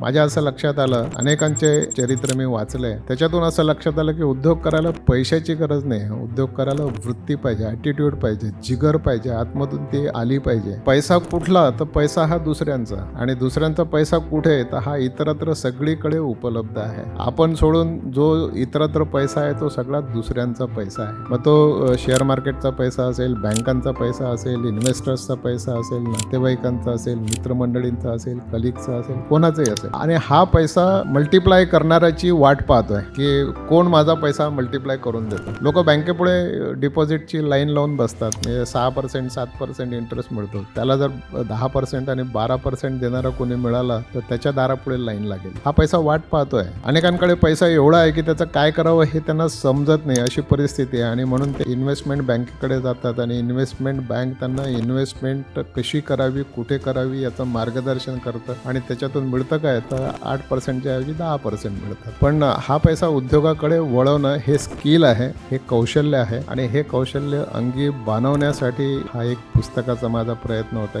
माझ्या असं लक्षात आलं अनेकांचे चरित्र मी वाचले. त्याच्यातून असं लक्षात आलं की उद्योग करायला पैशाची गरज नाही. उद्योग करायला वृत्ती पाहिजे ॲटिट्यूड पाहिजे जिगर पाहिजे आतमधून ती आली पाहिजे. पैसा कुठला तर पैसा हा दुसऱ्यांचा. आणि दुसऱ्यांचा पैसा कुठे तर हा इतरत्र सगळीकडे उपलब्ध आहे. आपण सोडून जो इतरत्र पैसा आहे तो सगळा दुसऱ्यांचा पैसा आहे. मग तो शेअर मार्केटचा पैसा असेल बँकांचा पैसा असेल इन्व्हेस्टर्सचा पैसा असेल नातेवाईकांचा असेल मित्रमंडळींचा असेल कलिगचा असेल कोणाचाही असेल. आणि हा पैसा मल्टिप्लाय करणाऱ्याची वाट पाहतोय की कोण माझा पैसा मल्टिप्लाय करून देतो. लोक बँकेपुढे डिपॉझिटची लाईन लावून बसतात. म्हणजे सहा पर्सेंट सात पर्सेंट इंटरेस्ट मिळतो. त्याला जर दहा पर्सेंट आणि बारा पर्सेंट देणारा कोणी मिळाला तर त्याच्या दारापुढे लाईन लागेल. हा पैसा वाट पाहतोय. अनेकांकडे पैसा एवढा आहे की त्याचं काय करावं हे त्यांना समजत नाही अशी परिस्थिती आहे. आणि म्हणून ते इन्व्हेस्टमेंट बँकेकडे जातात आणि इन्व्हेस्टमेंट बँक त्यांना इन्व्हेस्टमेंट कशी करावी कुठे करावी याचं मार्गदर्शन करतं. आणि त्याच्यातून मिळतं काय? तर आठ पर्सेंटच्या ऐवजी दहा पर्सेंट मिळतात. पण हा पैसा उद्योगाकडे वळवणं हे स्किल आहे हे कौशल्य आहे आणि हे कौशल्य अंगी बांधवण्यासाठी हा एक पुस्तकाचा माझा प्रयत्न होता.